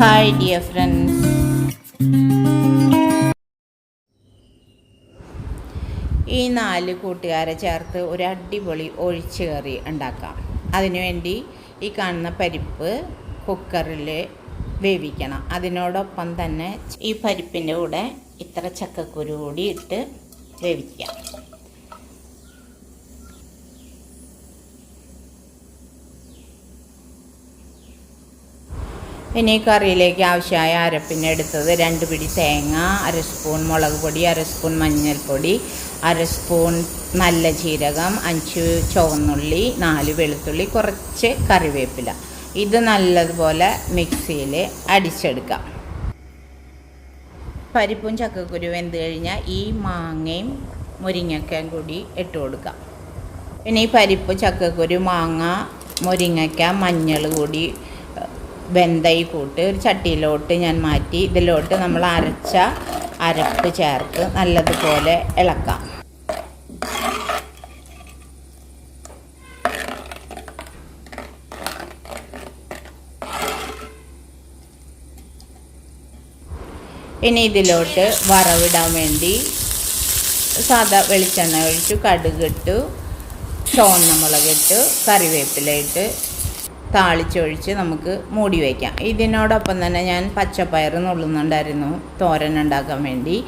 Hi dear friends ഈ നാല് കൂട്ടുകാരെ ചേർത്ത് ഒരു അടിപൊളി ഒഴിച്ച് കറി ഉണ്ടാക്കാം. അതിനുവേണ്ടി ഈ കാണുന്ന പരിപ്പ് കുക്കറിൽ വേവിക്കണം. അതിനോടൊപ്പം തന്നെ ഈ പരിപ്പിന്റെ കൂടെ ഇത്ര ചക്കക്കുരു കൂടി ഇട്ട് വേവിക്കാം. ഇനി കറിയിലേക്ക് ആവശ്യമായ അരപ്പിന് എടുത്തത്. രണ്ട് പിടി തേങ്ങ അര സ്പൂൺ മുളക് പൊടി അര സ്പൂൺ മഞ്ഞൾപ്പൊടി അര സ്പൂൺ നല്ല ജീരകം അഞ്ച് ചുവന്നുള്ളി നാല് വെളുത്തുള്ളി കുറച്ച് കറിവേപ്പില. ഇത് നല്ലതുപോലെ മിക്സിയിൽ അടിച്ചെടുക്കാം. പരിപ്പും ചക്കക്കുരു വെന്ത് കഴിഞ്ഞാൽ ഈ മാങ്ങയും മുരിങ്ങക്കയും കൂടി ഇട്ട് കൊടുക്കാം. ഇനി പരിപ്പ് ചക്കക്കുരു മാങ്ങ മുരിങ്ങയ്ക്ക മഞ്ഞൾ കൂടി വെന്ത ഈ കൂട്ട് ഒരു ചട്ടിയിലോട്ട് ഞാൻ മാറ്റി ഇതിലോട്ട് നമ്മൾ അരച്ച അരപ്പ് ചേർത്ത് നല്ലതുപോലെ ഇളക്കാം. ഇനി ഇതിലോട്ട് വറവിടാൻ വേണ്ടി സാധാ വെളിച്ചെണ്ണ ഒഴിച്ചു കടുകിട്ടു ചുവന്ന മുളകിട്ട് കറിവേപ്പില താളിച്ചൊഴിച്ച് നമുക്ക് മൂടി വയ്ക്കാം. ഇതിനോടൊപ്പം തന്നെ ഞാൻ പച്ചപ്പയർ നുള്ളുന്നുണ്ടായിരുന്നു തോരൻ ഉണ്ടാക്കാൻ വേണ്ടി.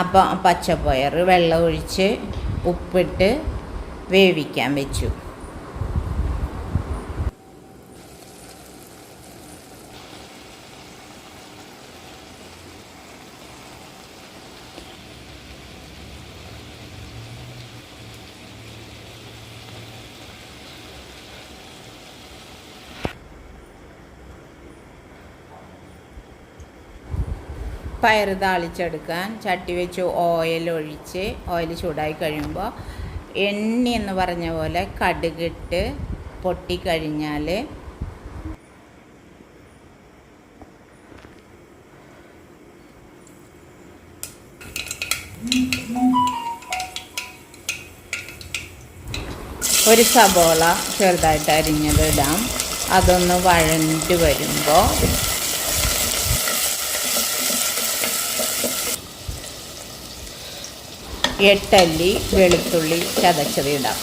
അപ്പോൾ പച്ചപ്പയർ വെള്ളം ഒഴിച്ച് ഉപ്പിട്ട് വേവിക്കാൻ വെച്ചു. പയർ താളിച്ചെടുക്കാൻ ചട്ടി വെച്ച് ഓയിൽ ഒഴിച്ച് ഓയിൽ ചൂടായി കഴിയുമ്പോൾ എണ്ണി എന്ന് പറഞ്ഞ പോലെ കടുകിട്ട് പൊട്ടിക്കഴിഞ്ഞാൽ ഒരു സബോള ചെറുതായിട്ട് അരിഞ്ഞത് ഇടാം. അതൊന്ന് വഴഞ്ഞിട്ട് വരുമ്പോൾ എട്ടല്ലി വെളുത്തുള്ളി ചതച്ചത് ഇടാം.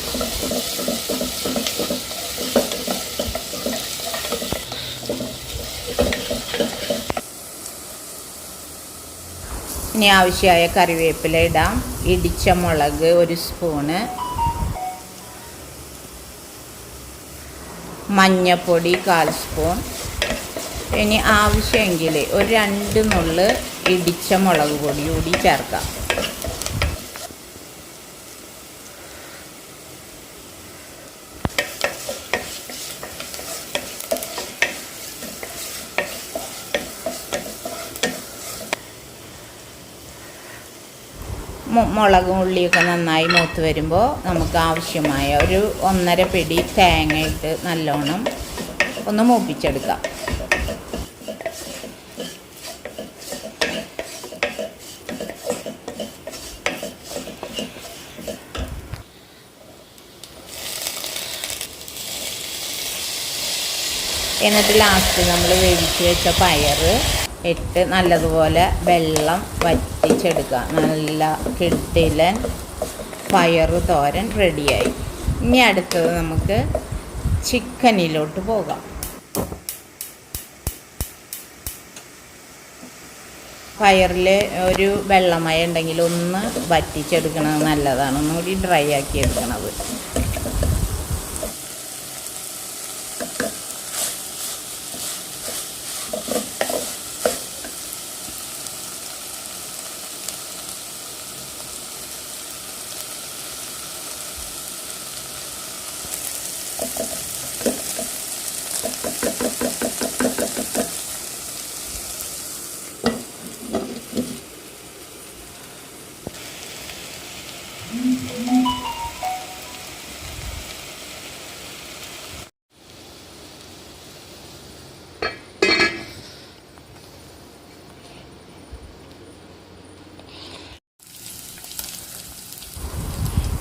ഇനി ആവശ്യമായ കറിവേപ്പില ഇടാം. ഇടിച്ച മുളക് ഒരു സ്പൂണ്. മഞ്ഞപ്പൊടി കാൽ സ്പൂൺ. ഇനി ആവശ്യമെങ്കിൽ ഒരു രണ്ട് നുള്ള് ഇടിച്ച മുളക് പൊടി കൂടി ചേർക്കാം. മുളകും ഉള്ളിയൊക്കെ നന്നായി മൂത്ത് വരുമ്പോൾ നമുക്ക് ആവശ്യമായ ഒരു ഒന്നര പിടി തേങ്ങ ഇട്ട് നല്ലോണം ഒന്ന് മൂപ്പിച്ചെടുക്കാം. എന്നിട്ട് ലാസ്റ്റ് നമ്മൾ വേവിച്ച് വെച്ച പയർ ഇട്ട് നല്ലതുപോലെ വെള്ളം വറ്റിച്ചെടുക്കുക. നല്ല കിട്ടിലൻ പയറ് തോരൻ റെഡിയായി ഇനി അടുത്തത് നമുക്ക് ചിക്കനിലോട്ട് പോകാം. പയറിൽ ഒരു വെള്ളമയ ഉണ്ടെങ്കിൽ ഒന്ന് വറ്റിച്ചെടുക്കണത് നല്ലതാണ്. ഒന്നുകൂടി ഡ്രൈ ആക്കി എടുക്കണത്.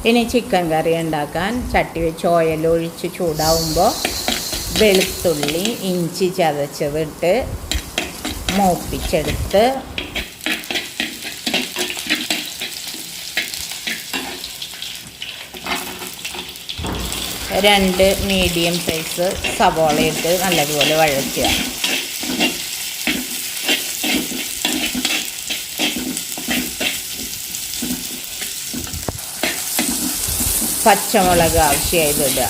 ഇനി ചിക്കൻ കറി ഉണ്ടാക്കാൻ ചട്ടി വെച്ച് ഓയിലൊഴിച്ച് ചൂടാവുമ്പോൾ വെളുത്തുള്ളി ഇഞ്ചി ചതച്ചതിട്ട് മൂപ്പിച്ചെടുത്ത് രണ്ട് മീഡിയം സൈസ് സവോള ഇട്ട് നല്ലതുപോലെ വഴറ്റുക. പച്ചമുളക് ആവശ്യമായത് ഇടുക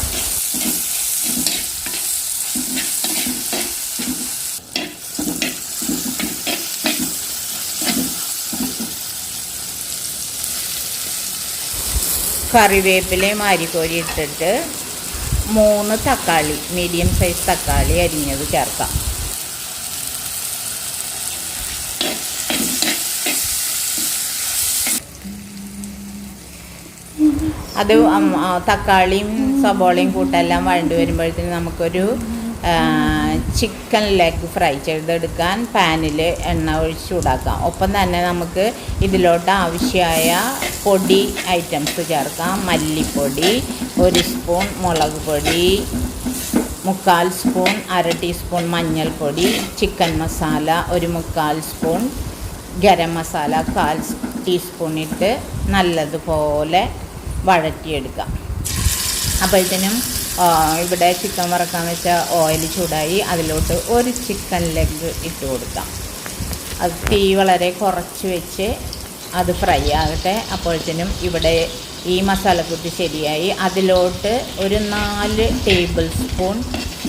കറിവേപ്പിലയും അരിക്കോരി ഇട്ടിട്ട് മൂന്ന് തക്കാളി മീഡിയം സൈസ് തക്കാളി അരിഞ്ഞത് ചേർക്കാം. അത് തക്കാളിയും സബോളയും കൂട്ടെല്ലാം വഴണ്ട് വരുമ്പോഴത്തേന് നമുക്കൊരു ചിക്കൻ ലെഗ് ഫ്രൈ ചെയ്തെടുക്കാൻ പാനിൽ എണ്ണ ഒഴിച്ച് ചൂടാക്കാം. ഒപ്പം തന്നെ നമുക്ക് ഇതിലോട്ട് ആവശ്യമായ പൊടി ഐറ്റംസ് ചേർക്കാം. മല്ലിപ്പൊടി ഒരു സ്പൂൺ മുളക് പൊടി മുക്കാൽ സ്പൂൺ അര ടീസ്പൂൺ മഞ്ഞൾപ്പൊടി ചിക്കൻ മസാല ഒരു മുക്കാൽ സ്പൂൺ ഗരം മസാല കാൽ ടീസ്പൂൺ ഇട്ട് നല്ലതുപോലെ വഴറ്റിയെടുക്കാം. അപ്പോഴത്തേനും ഇവിടെ ചിക്കൻ വറക്കാൻ വെച്ച ഓയിൽ ചൂടായി അതിലോട്ട് ഒരു ചിക്കൻ ലെഗ് ഇട്ട് കൊടുക്കാം. അത് തീ വളരെ കുറച്ച് വെച്ച് അത് ഫ്രൈ ആകട്ടെ. അപ്പോഴത്തേനും ഇവിടെ ഈ മസാലക്കൂട്ട് ശരിയായി. അതിലോട്ട് ഒരു നാല് ടേബിൾ സ്പൂൺ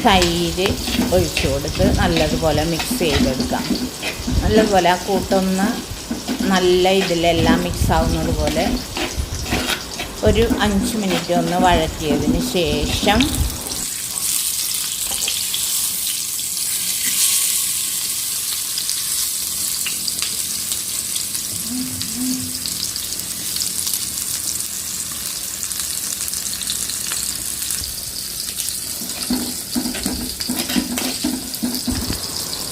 തൈര് ഒഴിച്ചു കൊടുത്ത് നല്ലതുപോലെ മിക്സ് ചെയ്തെടുക്കാം. നല്ലതുപോലെ ആ കൂട്ടൊന്ന് നല്ല ഇതിലെല്ലാം മിക്സ് ആവുന്നത് പോലെ ഒരു അഞ്ച് മിനിറ്റ് ഒന്ന് വഴറ്റിയതിന് ശേഷം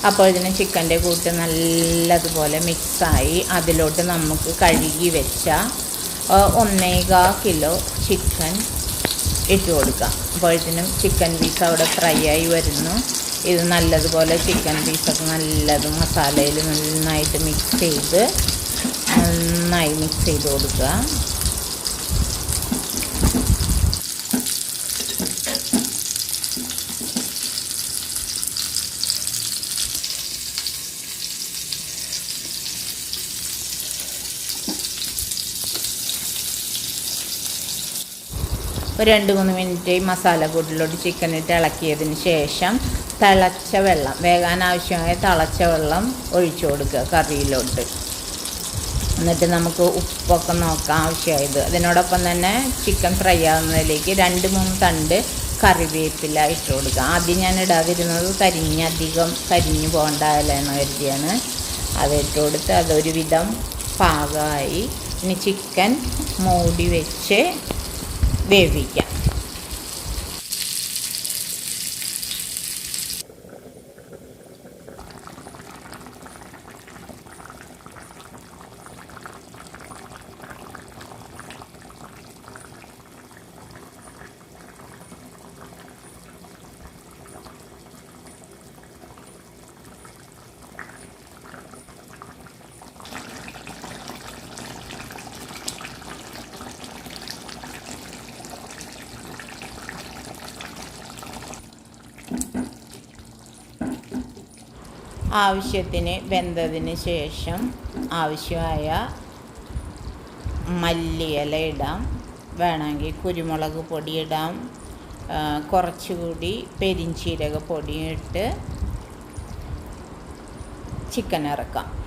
അപ്പോൾ ഇതിന് ചിക്കന്റെ കൂട്ട് നല്ലതുപോലെ മിക്സായി അതിലോട്ട് നമുക്ക് കഴുകി വെച്ച ഒന്നേകാ കിലോ ചിക്കൻ ഇട്ട് കൊടുക്കാം. അപ്പോഴത്തേനും ചിക്കൻ പീസ് അവിടെ ഫ്രൈ ആയി വരുന്നു. ഇത് നല്ലതുപോലെ ചിക്കൻ പീസൊക്കെ നല്ലത് മസാലയിൽ നന്നായിട്ട് മിക്സ് ചെയ്ത് നന്നായി മിക്സ് ചെയ്ത് കൊടുക്കുക ഒരു രണ്ട് മൂന്ന് മിനിറ്റ് ഈ മസാല കൂട്ടിലോട്ട് ചിക്കൻ ഇട്ട് ഇളക്കിയതിന് ശേഷം തിളച്ച വെള്ളം വേകാൻ ആവശ്യമായ തിളച്ച വെള്ളം ഒഴിച്ചു കൊടുക്കുക കറിയിലോട്ട്. എന്നിട്ട് നമുക്ക് ഉപ്പൊക്കെ നോക്കാം ആവശ്യമായത്. അതിനോടൊപ്പം തന്നെ ചിക്കൻ ഫ്രൈ ആകുന്നതിലേക്ക് രണ്ട് മൂന്ന് തണ്ട് കറിവേപ്പില ഇട്ട് കൊടുക്കുക. ആദ്യം ഞാൻ ഇടാതിരുന്നത് കരിഞ്ഞ് അധികം കരിഞ്ഞു പോകണ്ടായല്ലോ എന്ന് കരുതിയാണ്. അത് ഇട്ട് കൊടുത്ത് അതൊരു വിധം പാകമായി. ഇനി ചിക്കൻ മൂടി വെച്ച് വേവിക്കാം ആവശ്യത്തിന് വെന്തതിന് ശേഷം ആവശ്യമായ മല്ലിയില ഇടാം. വേണമെങ്കിൽ കുരുമുളക് പൊടി ഇടാം. കുറച്ചുകൂടി പെരിഞ്ചീരക പൊടിയും ഇട്ട് ചിക്കൻ ഇറക്കാം.